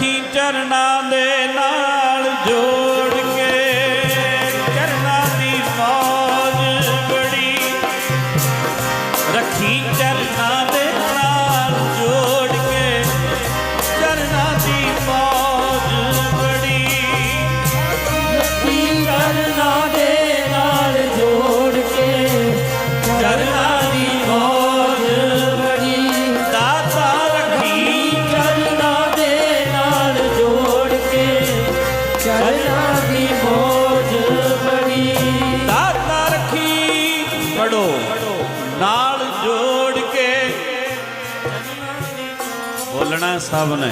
ਅੱਖੀਂ ਚਰਨਾਂ ਦੇ ਨਾਲ ਜੋ ਨਾਲ ਜੋੜ ਕੇ ਬੋਲਣਾ ਸਭ ਨੇ।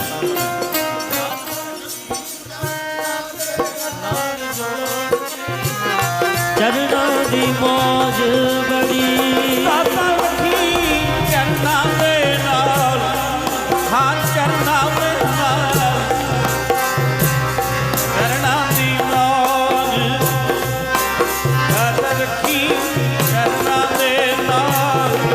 ਚਰਨਾਂ ਦੀ ਮੋਜ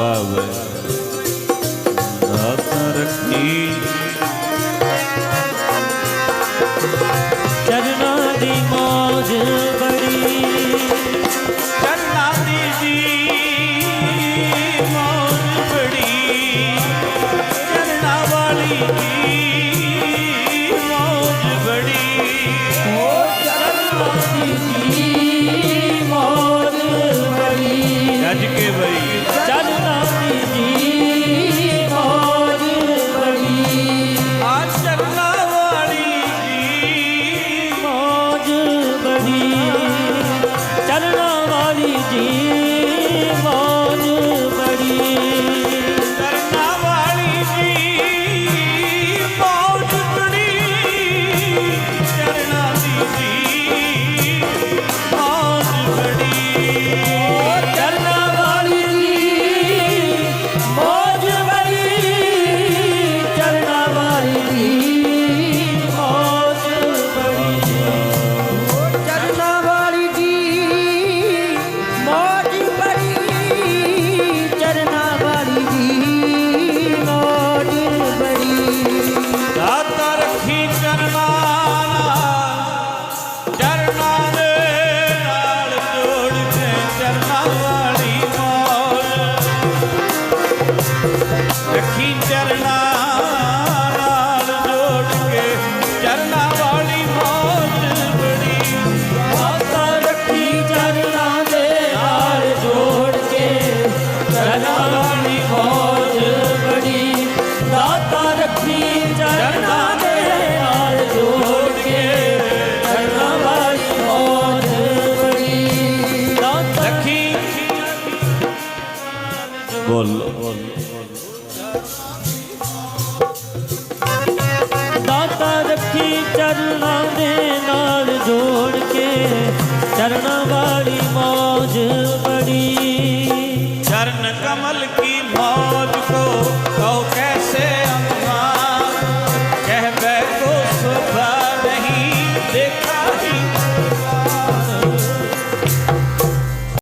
ਭਾਵੇ ਦਾਤਾ ਰੱਖੀ। ਚਰਨਾ ਦੀ ਮੋਜ ਬੜੀ। ਚਰਨਾ ਦੀ ਜੀ ਮੋਜ ਬੜੀ। ਚਰਨਾ ਵਾਲੀ ਜੀ ਮੋਜ ਬੜੀ। ਹੋ ਚਰਨਾ ਦੀ ਜੀ ਮੋਜ ਬੜੀ। ਰੱਜ ਕੇ ਬਈ। ਬੋਲੋ। ਦਾਤਾ ਰੱਖੀ ਚਰਨਾਂ ਦੇ ਨਾਲ ਜੋੜ ਕੇ ਚਰਨਾਂ ਵਾਲੀ ਮੌਜ